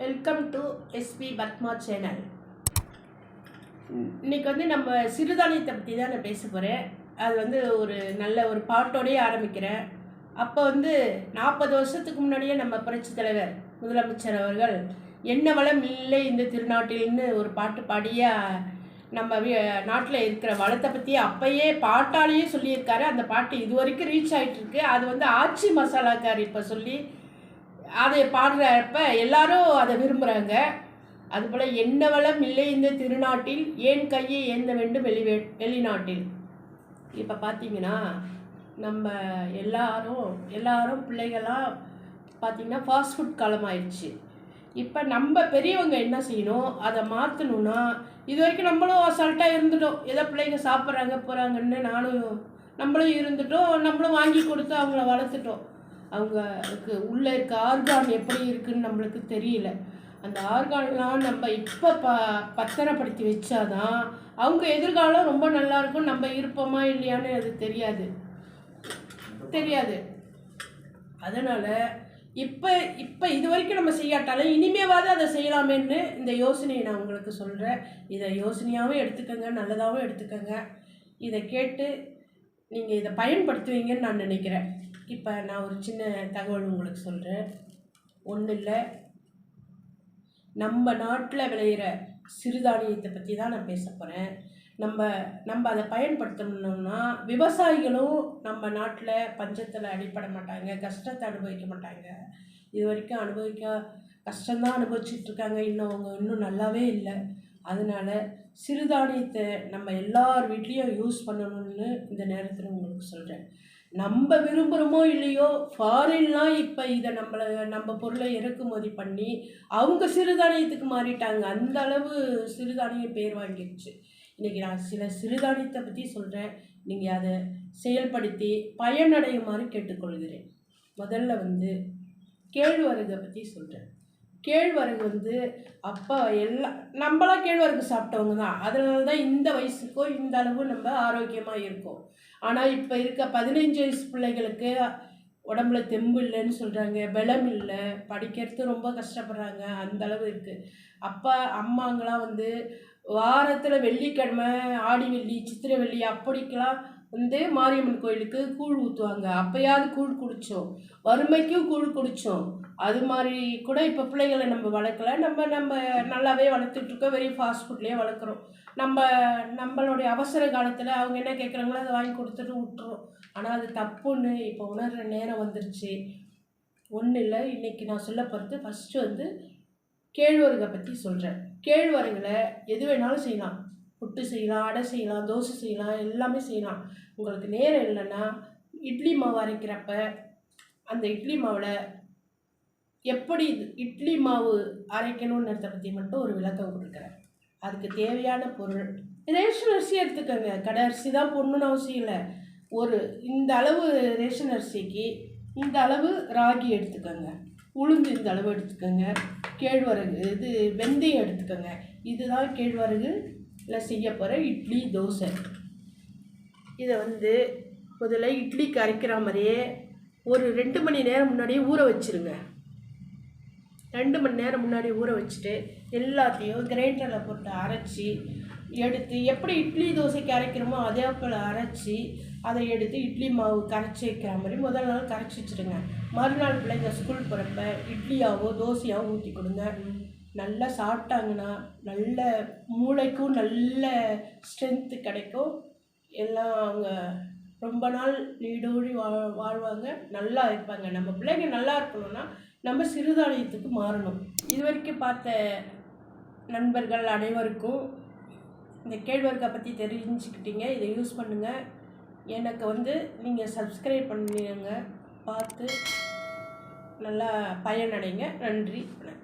Welcome to SP Padma channel இன்னைக்கு வந்து நம்ம சிறுதானியத்தை பற்றி தான் நான் பேச போகிறேன் அது வந்து ஒரு நல்ல ஒரு பாட்டோடயே ஆரம்பிக்கிறேன். அப்போ வந்து நாற்பது வருஷத்துக்கு முன்னாடியே நம்ம புரட்சி தலைவர் முதலமைச்சர் அவர்கள் என்ன வளம் இல்லை இந்த திருநாட்டில்னு ஒரு பாட்டு பாடிய நம்ம நாட்டில் இருக்கிற வளத்தை பற்றி அப்பயே பாட்டாலேயே சொல்லியிருக்காரு. அந்த பாட்டு இது வரைக்கும் ரீச் ஆகிட்டு இருக்கு. அது வந்து ஆச்சி மசாலாக்கார் இப்போ சொல்லி அதை பாடுறப்ப எல்லாரும் அதை விரும்புகிறாங்க அதுபோல் என்ன வளம் இல்லை இந்த திருநாட்டில் ஏன் கையை ஏந்த வேண்டும் வெளி வெளிநாட்டில்? இப்போ பார்த்தீங்கன்னா நம்ம எல்லாரும் எல்லாரும் பிள்ளைகளாக பார்த்திங்கன்னா ஃபாஸ்ட் ஃபுட் காலமாயிடுச்சு இப்போ நம்ம பெரியவங்க என்ன செய்யணும்? அதை மாற்றணும்னா இது வரைக்கும் நம்மளும் அசால்ட்டாக இருந்துட்டோம். ஏதோ பிள்ளைங்க சாப்பிட்றாங்க போகிறாங்கன்னு நானும் நம்மளும் இருந்துட்டோம். நம்மளும் வாங்கி கொடுத்து அவங்கள வளர்த்துட்டோம். அவங்களுக்கு உள்ளே இருக்க ஆர்கான் எப்படி இருக்குன்னு நம்மளுக்கு தெரியல. அந்த ஆர்கான்லாம் நம்ம இப்போ ப பத்திரப்படுத்தி வச்சாதான் அவங்க எதிர்காலம் ரொம்ப நல்லா இருக்கும். நம்ம இருப்போமா இல்லையான்னு அது தெரியாது. தெரியாது. அதனால் இப்போ இப்போ இது வரைக்கும் நம்ம செய்யாட்டாலும் இனிமேவாவது அதை செய்யலாமேன்னு இந்த யோசனையை நான் உங்களுக்கு சொல்கிறேன் இதை யோசனையாகவும் எடுத்துக்கோங்க நல்லதாகவும் எடுத்துக்கோங்க. இதை கேட்டு நீங்கள் இதை பயன்படுத்துவீங்கன்னு நான் நினைக்கிறேன். இப்போ நான் ஒரு சின்ன தகவல் உங்களுக்கு சொல்கிறேன் ஒன்றும் இல்லை. நம்ம நாட்டில் விளையிற சிறுதானியத்தை பற்றி தான் நான் பேச போகிறேன் நம்ம நம்ம அதை பயன்படுத்தணும்னா விவசாயிகளும் நம்ம நாட்டில் பஞ்சத்தில் அடிப்பட மாட்டாங்க கஷ்டத்தை அனுபவிக்க மாட்டாங்க. இது வரைக்கும் அனுபவிக்க கஷ்டம்தான் அனுபவிச்சுட்டு இருக்காங்க. இன்னும் அவங்க இன்னும் நல்லாவே இல்லை. அதனால் சிறுதானியத்தை நம்ம எல்லார் வீட்லேயும் யூஸ் பண்ணணும்னு இந்த நேரத்தில் உங்களுக்கு சொல்கிறேன் நம்ம விரும்புகிறோமோ இல்லையோ ஃபாரின்லாம் இப்போ இதை நம்மளை நம்ம பொருளை இறக்குமதி பண்ணி அவங்க சிறுதானியத்துக்கு மாறிட்டாங்க. அந்த அளவு சிறுதானியம் பேர் வாங்கிடுச்சு இன்றைக்கி நான் சில சிறுதானியத்தை பற்றி சொல்கிறேன் நீங்கள் அதை செயல்படுத்தி பயனடையுமாறு கேட்டுக்கொள்கிறேன். முதல்ல வந்து கேழ்வரகை பற்றி சொல்கிறேன் கேழ்வரகு வந்து அப்போ எல்லாம் நம்மளாம் கேழ்வரகு சாப்பிட்டவங்க தான். அதனால தான் இந்த வயசுக்கோ இந்த அளவு நம்ம ஆரோக்கியமாக இருக்கோம். ஆனால் இப்போ இருக்க பதினஞ்சு வயசு பிள்ளைகளுக்கு உடம்புல தெம்பு இல்லைன்னு சொல்கிறாங்க பலம் இல்லை படிக்கிறது ரொம்ப கஷ்டப்படுறாங்க அந்தளவு இருக்குது அப்போ அம்மாங்களாம் வந்து வாரத்தில் வெள்ளிக்கிழமை ஆடி வெள்ளி சித்திரை வெள்ளி அப்படிக்கெல்லாம் வந்து மாரியம்மன் கோயிலுக்கு கூழ் ஊற்றுவாங்க அப்போயாவது கூழ் குடித்தோம் வறுமைக்கும் கூழ் குடித்தோம் அது மாதிரி கூட இப்போ பிள்ளைகளை நம்ம வளர்க்கல. நம்ம நம்ம நல்லாவே வளர்த்துட்ருக்கோம் வெறும் ஃபாஸ்ட் ஃபுட்லேயே வளர்க்குறோம். நம்ம நம்மளுடைய அவசர காலத்தில் அவங்க என்ன கேட்குறாங்களோ அதை வாங்கி கொடுத்துட்டு விட்டுறோம். ஆனால் அது தப்புன்னு இப்போ உணர்கிற நேரம் வந்துருச்சு. ஒன்றும் இல்லை. இன்றைக்கி நான் சொல்ல போகிறது ஃபஸ்ட்டு வந்து கேழ்வரகை பற்றி சொல்கிறேன் கேழ்வரகில் எது வேணாலும் செய்யலாம். புட்டு செய்யலாம் அடை செய்யலாம் தோசை செய்யலாம் எல்லாமே செய்யலாம். உங்களுக்கு நேரம் இல்லைன்னா இட்லி மாவு அரைக்கிறப்ப அந்த இட்லி மாவில் எப்படி இட்லி மாவு அரைக்கணுன்றத பற்றி மட்டும் ஒரு விளக்கம் கொடுக்குறேன். அதுக்கு தேவையான பொருள். ரேஷன் அரிசி எடுத்துக்கோங்க. கடை அரிசி தான் பொண்ணுன்னு அவசியம் இல்லை. ஒரு இந்த அளவு ரேஷன் அரிசிக்கு இந்த அளவு ராகி எடுத்துக்கோங்க. உளுந்து இந்த அளவு எடுத்துக்கோங்க. கேழ்வரகு இது வெந்தயம் எடுத்துக்கோங்க. இதுதான் கேழ்வரகு இல்லை செய்ய போகிற இட்லி தோசை. இதை வந்து முதல்ல இட்லிக்கு அரைக்கிற மாதிரியே ஒரு ரெண்டு மணி நேரம் முன்னாடியே ஊற வச்சுருங்க. ரெண்டு மணி நேரம் முன்னாடி ஊற வச்சுட்டு எல்லாத்தையும் கிரைண்டரில் போட்டு அரைச்சி எடுத்து எப்படி இட்லி தோசைக்கு அரைக்கிறோமோ அதே போல் அரைச்சி அதை எடுத்து இட்லி மாவு கரைச்சி வைக்கிற மாதிரி முதல் நாள் கரைச்சி வச்சுருங்க. மறுநாள் பிள்ளைங்க ஸ்கூல் போகிறப்ப இட்லியாவோ தோசையாவோ ஊற்றி கொடுங்க. நல்லா சாப்பிட்டாங்கன்னா நல்ல மூளைக்கும் நல்ல ஸ்ட்ரென்த்து கிடைக்கும். எல்லாம் அவங்க ரொம்ப நாள் நீடோடி வா வாழ்வாங்க. நல்லா இருப்பாங்க. நம்ம பிள்ளைங்க நல்லா இருக்கணும்னா நம்ம சிறுதானியத்துக்கு மாறணும். இது வரைக்கும் பார்த்த நண்பர்கள் அனைவருக்கும் இந்த கேழ்வரகை பற்றி தெரிஞ்சுக்கிட்டீங்க. இதை யூஸ் பண்ணுங்கள் எனக்கு வந்து நீங்கள் சப்ஸ்கிரைப் பண்ணுங்க பார்த்து நல்லா பயனடைங்க. நன்றி. வணக்கம்.